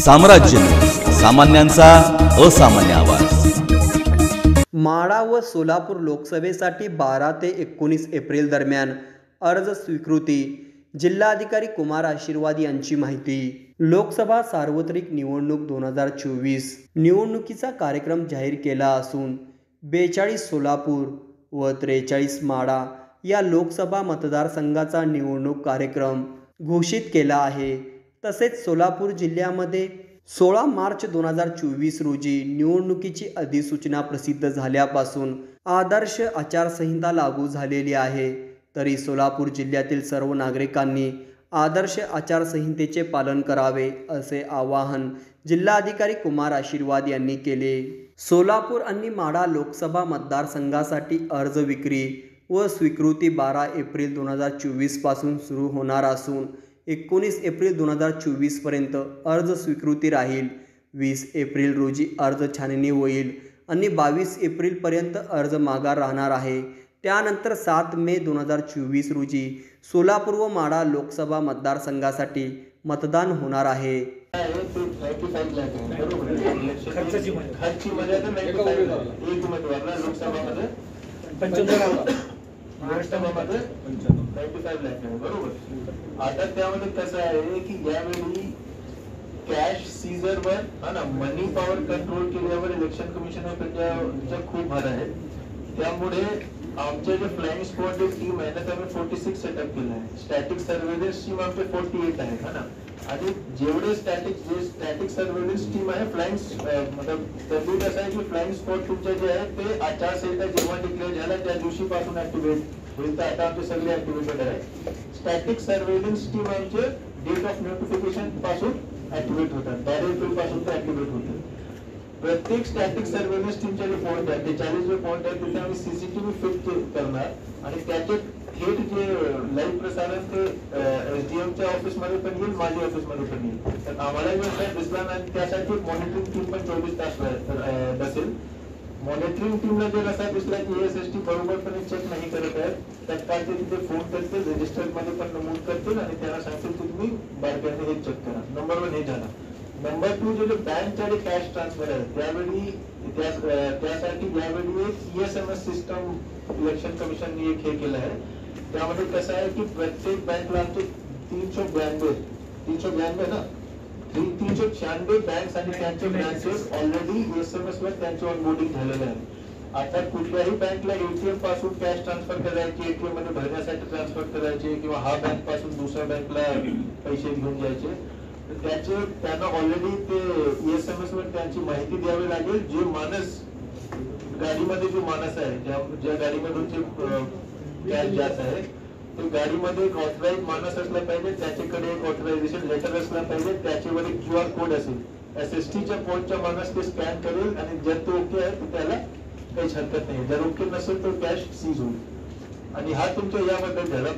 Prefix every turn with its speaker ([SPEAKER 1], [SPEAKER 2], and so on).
[SPEAKER 1] साम्राज्य. सामान्यांचा असामान्य आवाज.
[SPEAKER 2] माळा व सोलापूर लोकसभेसाठी बारा ते एकोणीस एप्रिल दरम्यान अर्ज स्वीकृती. जिल्हाधिकारी कुमार आशीर्वाद यांची माहिती. लोकसभा सार्वत्रिक निवडणूक दोन हजार चोवीस. निवडणुकीचा कार्यक्रम जाहीर केला असून बेचाळीस सोलापूर व त्रेचाळीस माळा या लोकसभा मतदारसंघाचा निवडणूक कार्यक्रम घोषित केला आहे. तसेच सोलापूर जिल्ह्यामध्ये सोळा मार्च दोन हजार चोवीस रोजी निवडणुकीची अधिसूचना प्रसिद्ध झाल्यापासून आदर्श आचारसंहिता लागू झालेली आहे. तरी सोलापूर जिल्ह्यातील सर्व नागरिकांनी आदर्श आचारसंहितेचे पालन करावे असे आवाहन जिल्हाधिकारी कुमार आशीर्वाद यांनी केले. सोलापूर आणि माढा लोकसभा मतदारसंघासाठी अर्ज विक्री व स्वीकृती बारा एप्रिल दोन हजार चोवीसपासून सुरू होणार असून एकोणीस एप्रिल दोन हजार चोवीसपर्यंत अर्ज स्वीकृती राहील. वीस एप्रिल रोजी अर्ज छाननी होईल आणि बावीस एप्रिलपर्यंत अर्ज माघार राहणार आहे. त्यानंतर सात मे दोन हजार चोवीस रोजी सोलापूर व माढा लोकसभा मतदारसंघासाठी मतदान होणार आहे.
[SPEAKER 3] खर्चाची
[SPEAKER 4] नाईन्टी फाईव्ह आहे, बरोबर. आता त्यामध्ये कसं आहे की यावेळी कॅश सीझर वर हा ना मनी पॉवर कंट्रोल केल्यावर इलेक्शन कमिशन ऑफ इंडियाच्या खूप भर आहे त्यामुळे आमच्या जे फ्लाइंग स्क्वॉड टीम आहे ना त्यामुळे फोर्टी सिक्स सेटअप केलं आहे. स्टॅटिक सर्वेलन्स टीम आमचे फोर्टी एट आहे हा ना. आणि जेवढे स्टॅटिक जे स्टॅटिक सर्व्हेलन्स टीम आहे फ्लाइंग मतलब तरतूद असं आहे की फ्लाइंग स्पॉट तुमचे जे आहे ते आचारसंहिता जेव्हा डिक्लेअर झाला त्या दिवशीपासून ऍक्टिव्हेट होईल. तर आता आमचे सगळे ऍक्टिव्हेटेड आहे स्टॅटिक सर्व्हेलन्स टीम आमचे डेट ऑफ नोटिफिकेशनपासून ऍक्टिव्हेट होतात. डायरेक्टपासून ते ऍक्टिव्हेट होतात. प्रत्येक स्टॅटिक सर्व्हेलन्स टीमचे जे पॉईंट आहेत ते चाळीस जे पॉईंट आहेत तिथे आम्ही सीसीटीव्ही फिट करणार. आणि त्याचे थेट जे लाईव्ह प्रसारण ते एसडीएमच्या ऑफिसमध्ये पण येईल माझ्या ऑफिसमध्ये पण येईल. तर आम्हाला व्यवसाय दिसला नाही त्यासाठी मॉनिटरिंग टीम पण चोवीस तास अं, बसेल. मॉनिटरिंग टीमला जर असा दिसला की एस एस टी बरोबरपणे चेक नाही करत आहेत तर काय ते तिथे फोन करतील रजिस्टरमध्ये पण नमूद करतील आणि त्याला सांगतील की तुम्ही बारकाईने हे चेक करा. नंबर वन हे झाला. नंबर टू जे जे कॅश ट्रान्सफर आहे त्यावेळी त्या- त्यासाठी यावेळी एक ईएसएमएस सिस्टम इलेक्शन कमिशनने एक हे। केलं आहे त्यामध्ये कसं आहे की प्रत्येक बँकला आमचे तीनशे ब्याण्णव तीनशे ब्याण्णव ना? तीनशे शहाण्णव बँक आणि त्यांचे ब्रांचेस ऑलरेडी एसएमएस वर त्यांचे ऑनबोर्डिंग झालेलं आहे आता कुठल्याही बँकला एटीएम पासून कॅश ट्रान्सफर करायची एटीएम मध्ये भरण्यासाठी ट्रान्सफर करायचे किंवा हा बँक पासून दुसऱ्या बँकला पैसे घेऊन जायचे त्याचे त्यांना ऑलरेडी ते एस एम एस वर त्यांची माहिती द्यावी लागेल. जे माणस गाडीमध्ये जो माणस आहे ज्या ज्या गाडीमधून जे कॅश जात आहे तो गाडीमध्ये एक ऑथराईज माणस असला पाहिजे त्याच्याकडे एक ऑथरायझेशन लेटर असला पाहिजे त्याच्यावर एक क्यू आर कोड असेल एस एस टीच्या कोडच्या माणूस ते स्कॅन करेल आणि जर तो ओके आहे तर त्याला काहीच हरकत नाही. जर ओके नसेल तर कॅश सीज होईल. आणि हा तुमच्या याबद्दल झाला